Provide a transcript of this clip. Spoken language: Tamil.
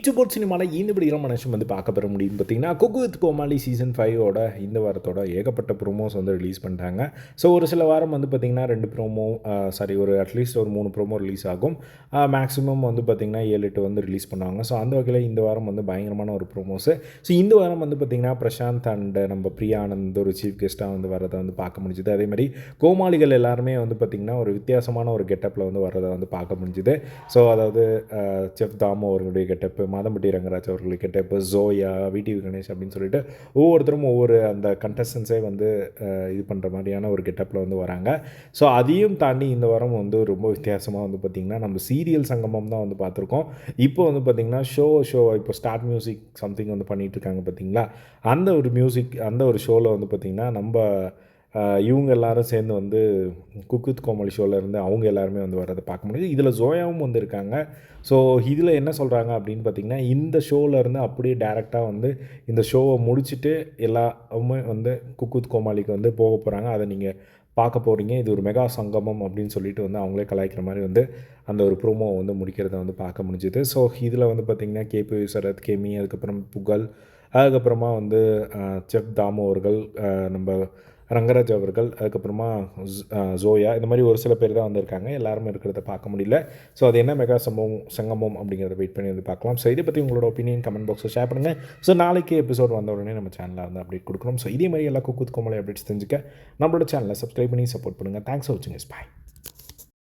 பிச்சுபோட் சினிமாவில் இந்த இப்படி மனுஷன் வந்து பார்க்க பெற முடியும் பார்த்தீங்கன்னா குக்கு வித் கோமாளி சீசன் ஃபைவோட இந்த வாரத்தோட ஏகப்பட்ட ப்ரோமோஸ் வந்து ரிலீஸ் பண்ணிட்டாங்க. ஸோ ஒரு சில வாரம் வந்து பார்த்திங்கன்னா ரெண்டு ப்ரோமோ சாரி ஒரு அட்லீஸ்ட் ஒரு மூணு ப்ரோமோ ரிலீஸ் ஆகும். மேக்ஸிமம் வந்து பார்த்திங்கன்னா ஏழு எட்டு வந்து ரிலீஸ் பண்ணுவாங்க. ஸோ அந்த வகையில் இந்த வாரம் வந்து பயங்கரமான ஒரு ப்ரோமோஸு ஸோ இந்த வாரம் வந்து பார்த்திங்கன்னா பிரசாந்த் அண்ட் நம்ம பிரியானந்த் ஒரு சீஃப் கெஸ்ட்டாக வந்து வரதை வந்து பார்க்க முடிஞ்சுது. அதே மாதிரி கோமாளிகள் எல்லாருமே வந்து பார்த்திங்கன்னா ஒரு வித்தியாசமான ஒரு கெட்டப்பில் வந்து வரதை வந்து பார்க்க முடிஞ்சுது. ஸோ அதாவது செஃப் தாமோ அவர்களுடைய கெட்டப்பு மாதம்பட்டி ரங்கராஜ் அவர்களுடைய கெட்டப்பு ஜோயா விடிவி கணேஷ் அப்படின்னு சொல்லிட்டு ஒவ்வொருத்தரும் ஒவ்வொரு அந்த கண்டஸ்டன்ஸே வந்து இது பண்ணுற மாதிரியான ஒரு கெட்டப்பில் வந்து வராங்க. ஸோ அதையும் தாண்டி இந்த வாரம் வந்து ரொம்ப வித்தியாசமாக வந்து பார்த்திங்கன்னா நம்ம சீரியல் சங்கமம் தான் வந்து பார்த்துருக்கோம் இப்போ வந்து பார்த்திங்கன்னா ஷோ ஷோ இப்போ ஸ்டார்ட் மியூசிக் சம்திங் வந்து பண்ணிகிட்டு இருக்காங்க பார்த்தீங்களா அந்த ஒரு மியூசிக் அந்த ஒரு ஷோவில் வந்து பார்த்திங்கன்னா நம்ம இவங்க எல்லாரும் சேர்ந்து வந்து குக்குத் கோமலி ஷோவிலேருந்து அவங்க எல்லாருமே வந்து வரதை பார்க்க முடியுது. இதில் ஜோயாவும் வந்திருக்காங்க ஸோ இதில் என்ன சொல்கிறாங்க அப்படின்னு பார்த்தீங்கன்னா இந்த ஷோவிலேருந்து அப்படியே டேரெக்டாக வந்து இந்த ஷோவை முடிச்சுட்டு எல்லாமே வந்து குக்குத் கோமாளிக்கு வந்து போக போகிறாங்க அதை நீங்கள் பார்க்க போகிறீங்க இது ஒரு மெகா சங்கமம் அப்படின்னு சொல்லிட்டு வந்து அவங்களே கலாய்க்கிற மாதிரி வந்து அந்த ஒரு ப்ரோமோ வந்து முடிக்கிறத வந்து பார்க்க முடிஞ்சுது. ஸோ இதில் வந்து பார்த்திங்கன்னா கேபி சரத் கேமி அதுக்கப்புறம் புகழ் அதுக்கப்புறமா வந்து செஃப் தாமு அவர்கள் நம்ம ரங்கராஜ் அவர்கள் அதுக்கப்புறமா ஜோயா இந்த மாதிரி ஒரு சில பேர் தான் வந்திருக்காங்க. எல்லாருமே இருக்கிறத பார்க்க முடியல. ஸோ அது என்ன மெகா சம்பவம் சங்கமம் அப்படிங்கிறத வெயிட் பண்ணி வந்து பார்க்கலாம். ஸோ இதை பற்றி உங்களோட ஒப்பீனியன் கமெண்ட் பாக்ஸில் ஷேர் பண்ணுங்கள் ஸோ நாளைக்கு எபிசோட் வந்த உடனே நம்ம சேனலில் வந்து அப்டேட் கொடுக்குறோம் ஸோ இதே மாதிரி எல்லா குக்குத் கோமலை அப்டேட்ஸ் தெரிஞ்சுக்க நம்மளோட சேனலை சப்ஸ்கிரைப் பண்ணி சப்போர்ட் பண்ணுங்கள் தேங்க்ஸ் ஃபார் வாட்சிங் இஸ் பாய்